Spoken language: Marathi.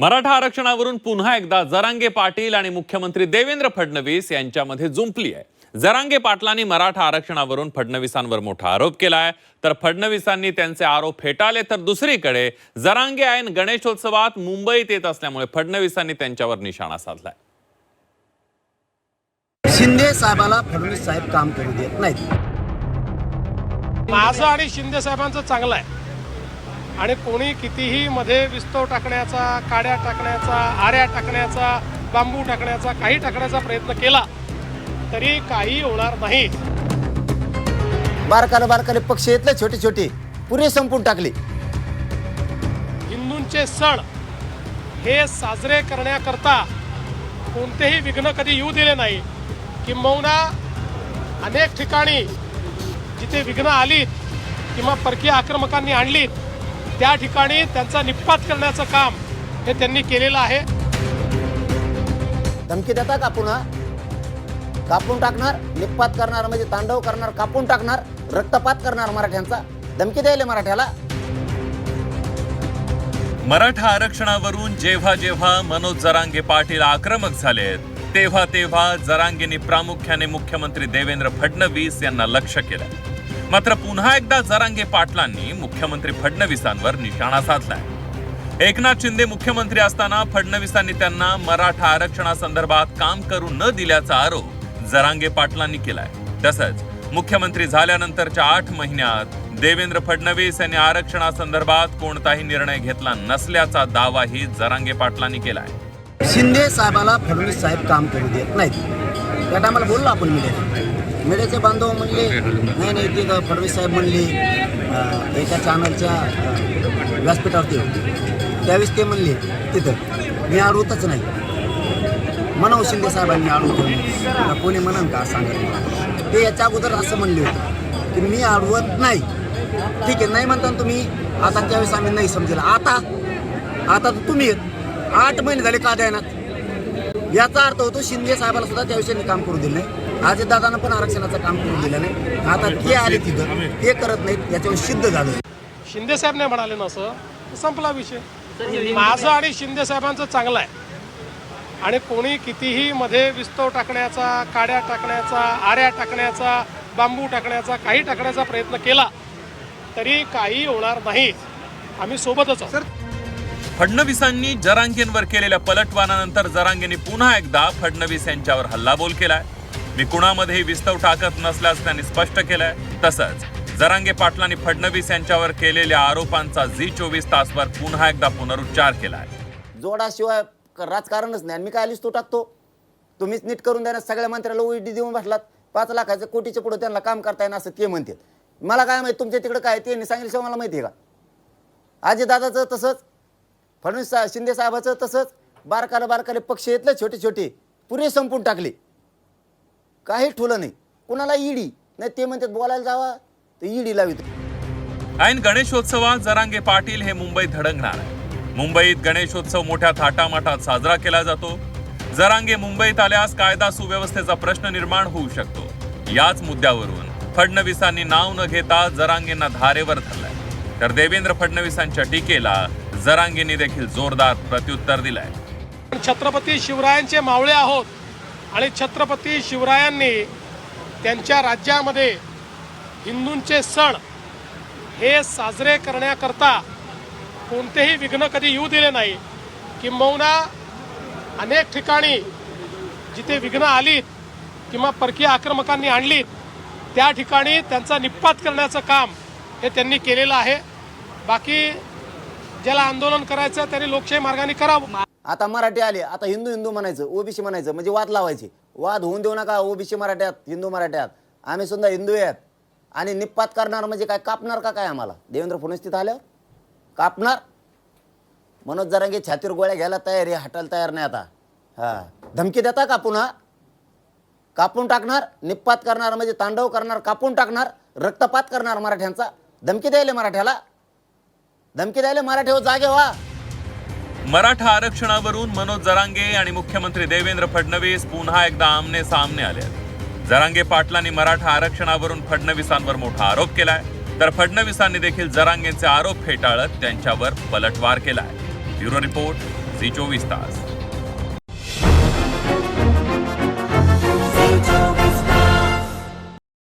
मराठा आरक्षणावरून पुन्हा एकदा जरांगे पाटील आणि मुख्यमंत्री देवेंद्र फडणवीस यांच्यामध्ये जुंपली आहे. जरांगे पाटलांनी मराठा आरक्षणावरून फडणवीसांवर मोठा आरोप केलाय. तर फडणवीसांनी त्यांचे आरोप फेटाळले तर दुसरीकडे जरांगे आयन गणेशोत्सवात मुंबईत येत असल्यामुळे फडणवीसांनी त्यांच्यावर निशाणा साधलाय. शिंदे साहेबाला फडणवीस साहेब काम करू देत नाहीत. माझं आणि शिंदे साहेबांचं चांगलं आहे. आणि कोणी कितीही मध्ये विस्तव टाकण्याचा काड्या टाकण्याचा आऱ्या टाकण्याचा बांबू टाकण्याचा काही टाकण्याचा प्रयत्न केला तरी काही होणार नाही. बारकाले बारकाले पक्ष येतले छोटे छोटे. पुरे संपून टाकले. हिंदूंचे सण हे साजरे करण्याकरता कोणतेही विघ्न कधी येऊ दिले नाही. किंबहुना अनेक ठिकाणी जिथे विघ्न आलीत किंवा परकीय आक्रमकांनी आणलीत त्या ठिकाणी त्यांचा निपात करण्याचं काम हे त्यांनी केलेलं आहे. धमकी देता का पुन्हा? कापून टाकणार निपात करणार म्हणजे तांडव करणार कापून टाकणार रक्तपात करणार मराठ्यांचा? धमकी द्यायला मराठ्याला? मराठा आरक्षणावरून जेव्हा जेव्हा मनोज जरांगे पाटील आक्रमक झालेत तेव्हा तेव्हा जरांगेंनी प्रामुख्याने मुख्यमंत्री देवेंद्र फडणवीस यांना लक्ष केलं. मात्र पुन्हा एकदा जरांगे पाटलांनी मुख्यमंत्री फडणवीसांवर निशाणा साधलाय. एकनाथ शिंदे मुख्यमंत्री असताना फडणवीसांनी त्यांना मराठा आरक्षणासंदर्भात काम करू न दिल्याचा आरोप जरांगे पाटलांनी केलाय. तसंच मुख्यमंत्री झाल्यानंतरच्या आठ महिन्यात देवेंद्र फडणवीस यांनी आरक्षणासंदर्भात कोणताही निर्णय घेतला नसल्याचा दावाही जरांगे पाटलांनी केलाय. शिंदे साहेबाला फडणवीस साहेब काम करू देत नाहीत. त्या टायमाला बोललो आपण मीडियाचे बांधव म्हणले नाही नाही ते तर फडणवीस साहेब म्हणले एका चॅनलच्या व्यासपीठावरती त्यावेळेस ते म्हणले तिथं मी अडवतच नाही. म्हणावं शिंदे साहेबांनी आडवतो कोणी म्हणन का सांगा ते याच्या अगोदर असं म्हणले होते की मी अडवत नाही. ठीक आहे नाही म्हणता तुम्ही आता त्यावेळेस आम्ही नाही समजेल. आता आता तर तुम्ही आठ महिने झाले का द्यायनात याचा अर्थ होतो शिंदे साहेबाला सुद्धा त्याविषयी काम करू दिलं नाही. दादानं पण आरक्षणाचं काम करू दिलं नाही. आता ते आले तिथं ते करत नाहीत याच्यावर सिद्ध झालं. शिंदे साहेब नाही म्हणाले नसं तर संपला विषय. माझं आणि शिंदे साहेबांचं चांगलं आहे. आणि कोणी कितीही मध्ये विस्तव टाकण्याचा काड्या टाकण्याचा आऱ्या टाकण्याचा बांबू टाकण्याचा काही टाकण्याचा प्रयत्न केला तरी काही होणार नाही. आम्ही सोबतच आहोत. फडणवीसांनी जरांगेंवर केलेल्या पलटवारानंतर जरांगेंनी पुन्हा एकदा फडणवीस यांच्यावर हल्लाबोल केलाय. मी कुणामध्येही विस्तव टाकत नसल्यास त्यांनी स्पष्ट केलंय. तसंच जरांगे पाटलांनी फडणवीस यांच्यावर केलेल्या आरोपांचा झी चोवीस तासवर पुन्हा एकदा पुनरुच्चार केलाय. जोडाशिवाय राजकारणच नाही. आणि मी काय लिस्ट टाकतो? तुम्हीच नीट करून देणार सगळ्या मंत्र्याला ओईडी देऊन बसलात. पाच लाखाचं कोटीच्या पुढे त्यांना काम करता येणार असं ते म्हणतात. मला काय माहिती तुमच्या तिकडे काय ते? सांगितलं मला माहिती आहे का? आजी दादाचं तसंच फडणवीस शिंदे साहेबाचं तसंच बारकाले बारकाले पक्ष येतले छोटे छोटे पुरे संपून टाकले. काही ठुलं नाही. कुणाला ईडी? नाही ते म्हणतात बोलायला जावा. तर ईडी लावित. ऐन गणेशोत्सवात जरांगे पाटील हे मुंबईत धडकणार आहे मुंबईत गणेशोत्सव मोठ्या थाटामाटात साजरा केला जातो. जरांगे मुंबईत आल्यास कायदा सुव्यवस्थेचा प्रश्न निर्माण होऊ शकतो. याच मुद्द्यावरून फडणवीसांनी नाव न घेता जरांगेंना धारेवर धरलाय. तर देवेंद्र फडणवीसांच्या टीकेला जरांगेंनी देखील जोरदार प्रत्युत्तर दिलंय. पण छत्रपती शिवरायांचे मावळे आहोत. आणि छत्रपती शिवरायांनी त्यांच्या राज्यामध्ये हिंदूंचे सण हे साजरे करण्याकरता कोणतेही विघ्न कधी येऊ दिले नाही. किंबहुना अनेक ठिकाणी जिथे विघ्न आलीत किंवा परकीय आक्रमकांनी आणलीत त्या ठिकाणी त्यांचा निपात करण्याचं काम हे त्यांनी केलेलं आहे. बाकी ज्याला आंदोलन करायचं त्यांनी लोकशाही मार्गाने करावं. आता मराठी आले आता हिंदू हिंदू म्हणायचं ओबीसी म्हणायचं म्हणजे वाद लावायचे. वाद होऊन देऊ नका ओबीसी मराठ्यात हिंदू मराठ्यात. आम्ही सुद्धा हिंदू आहेत. आणि निपात करणार म्हणजे काय कापणार का काय आम्हाला? देवेंद्र फडणवीस तिथं आल्यावर? कापणार? मनोज जरांगे छातीवर गोळ्या घ्यायला तयार आहे हटायला तयार नाही आता. हा. धमकी देता का पुन्हा? कापून टाकणार निपात करणार म्हणजे तांडव करणार कापून टाकणार रक्तपात करणार मराठ्यांचा. धमकी द्यायला मराठ्याला? धमकी द्यायला मराठ्यावर हो, जागे व्हा. मराठा आरक्षणावरून मनोज जरांगे आणि मुख्यमंत्री देवेंद्र फडणवीस पुन्हा एकदा आमने सामने आले आहेत. जरांगे पाटलांनी मराठा आरक्षणावरून फडणवीसांवर मोठा आरोप केलाय. तर फडणवीसांनी देखील जरांगेंचे आरोप फेटाळत त्यांच्यावर पलटवार केलाय. ब्युरो रिपोर्ट झी चोवीस तास.